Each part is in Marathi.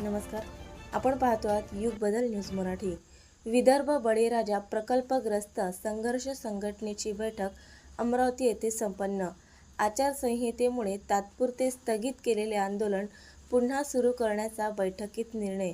नमस्कार. आपण पाहतो आहात युग बदल न्यूज मराठी. विदर्भ बळीराजा प्रकल्पग्रस्त संघर्ष संघटनेची बैठक अमरावती येथे संपन्न. आचारसंहितेमुळे तात्पुरते स्थगित केलेले आंदोलन पुन्हा सुरू करण्याचा बैठकीत निर्णय.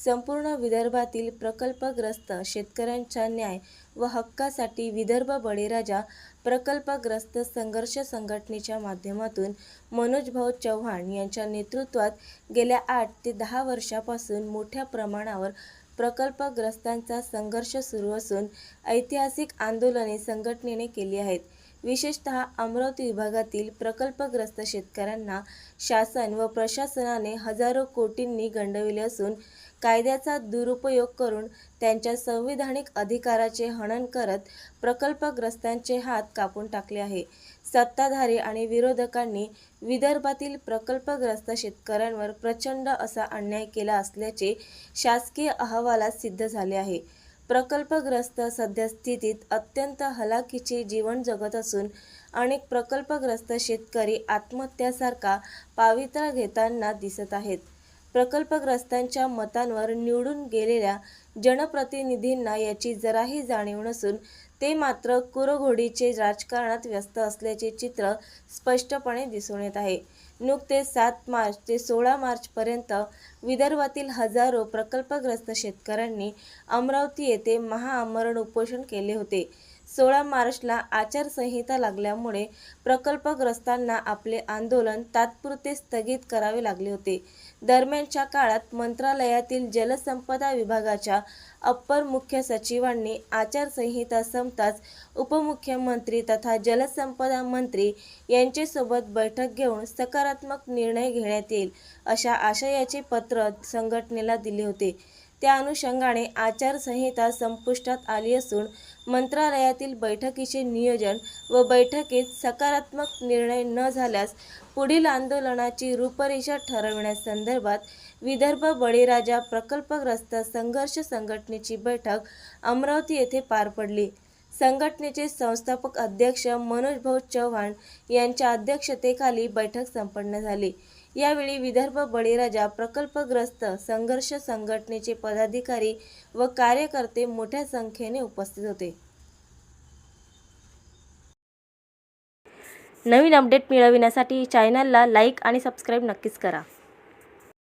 संपूर्ण विदर्भातील प्रकल्पग्रस्त शेतकऱ्यांच्या न्याय व हक्कासाठी विदर्भ बळीराजा प्रकल्पग्रस्त संघर्ष संघटनेच्या माध्यमातून मनोजभाऊ चव्हाण यांच्या नेतृत्वात गेल्या आठ ते दहा वर्षापासून मोठ्या प्रमाणावर प्रकल्पग्रस्तांचा संघर्ष सुरू असून ऐतिहासिक आंदोलने संघटनेने केली आहेत. विशेषतः अमरावती विभागातील प्रकल्पग्रस्त शेतकऱ्यांना शासन व प्रशासनाने हजारो कोटींनी गंडविले असून कायद्याचा दुरुपयोग करून त्यांच्या संविधानिक अधिकाराचे हनन करत प्रकल्पग्रस्तांचे हात कापून टाकले आहे. सत्ताधारी आणि विरोधकांनी विदर्भातील प्रकल्पग्रस्त शेतकऱ्यांवर प्रचंड असा अन्याय केला असल्याचे शासकीय अहवालात सिद्ध झाले आहे. प्रकल्पग्रस्त सध्या स्थितीत अत्यंत हलाखीचे जीवन जगत असून अनेक प्रकल्पग्रस्त शेतकरी आत्महत्यासारखा पावित्रा घेताना दिसत आहेत. प्रकल्पग्रस्तांच्या मतांवर निवडून गेलेल्या जनप्रतिनिधींना याची जराही जाणीव नसून ते मात्र कुरघोडीचे राजकारणात व्यस्त असल्याचे चित्र स्पष्टपणे दिसून येत आहे. नुकतेच सात मार्च ते सोळा मार्चपर्यंत विदर्भातील हजारो प्रकल्पग्रस्त शेतकऱ्यांनी अमरावती येथे महाआमरण उपोषण केले होते. सोळा मार्चला आचारसंहिता लागल्यामुळे प्रकल्पग्रस्तांना आपले आंदोलन तात्पुरते स्थगित करावे लागले होते. दरम्यानच्या काळात मंत्रालयातील जलसंपदा विभागाच्या अप्पर मुख्य सचिवांनी आचारसंहिता संपताच उपमुख्यमंत्री तथा जलसंपदा मंत्री यांच्यासोबत बैठक घेऊन सकारात्मक निर्णय घेण्यात येईल अशा आशयाचे पत्र संघटनेला दिले होते. त्या अनुषंगाने आचारसंहिता संपुष्टात आली असून मंत्रालयातील बैठकीचे नियोजन व बैठकीत सकारात्मक निर्णय न झाल्यास पुढील आंदोलनाची रूपरेषा ठरविण्यासंदर्भात विदर्भ बळीराजा प्रकल्पग्रस्त संघर्ष संघटनेची बैठक अमरावती येथे पार पडली. संघटनेचे संस्थापक अध्यक्ष मनोजभाऊ चव्हाण यांच्या अध्यक्षतेखाली बैठक संपन्न झाली. यावेळी विदर्भ बळीराजा प्रकल्पग्रस्त संघर्ष संघटनेचे पदाधिकारी व कार्यकर्ते मोठ्या संख्येने उपस्थित होते. नवीन अपडेट मिळविण्यासाठी चॅनलला लाईक आणि सबस्क्राईब नक्कीच करा.